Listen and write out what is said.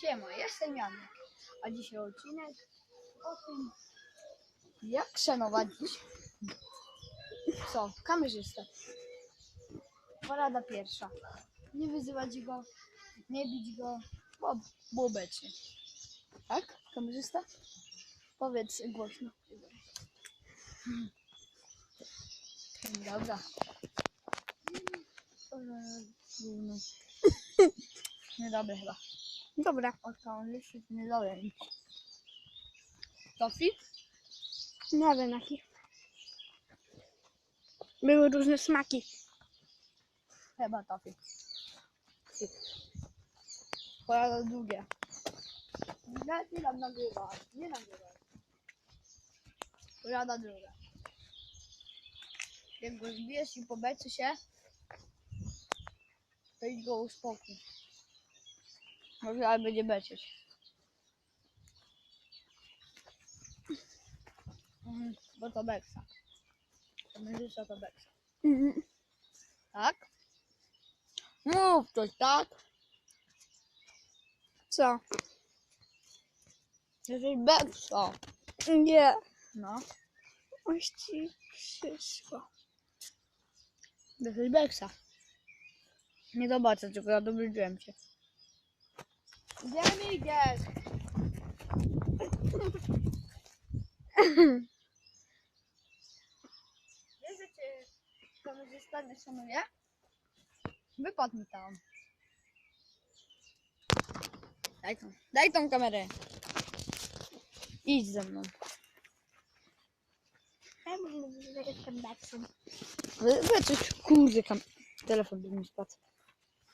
Siema, jestem Janek, a dzisiaj odcinek o tym, jak szanować co, kamerzystę. Porada pierwsza. Nie wyzywać go, nie bić go, bo, obecnie. Tak, kamerzysta? Powiedz głośno. Dobra. Gówno. Niedobre chyba. Dobra, Od kamerzysty niedobre. Tofi? nie wiem jaki. Były różne smaki. Chyba tofi. Porada drugie. Nie, nie tam nagrywa. Nie nagrywa. Porada druga. Jak go zbijesz i pobeczy się, to idź go uspokój. Może ale będzie beczeć. Mhm, bo to beksa. To mężczyzna to beksa. Mhm. Tak? Mów coś, tak? Co? Jesteś beksa. Nie. No, Oś ci przyszło. jesteś beksa. Nie zobaczę, tylko ja dowiedziałem się. Gdzie mi idziesz? Wiesz, że cię kamerzysta nie szanuje? Wypadł mi tam. Daj tą, daj tą kamerę. Idź ze mną. Ja mówię, że jestem Bexem. Wyczyć, kurde, kam... telefon by mi spadł.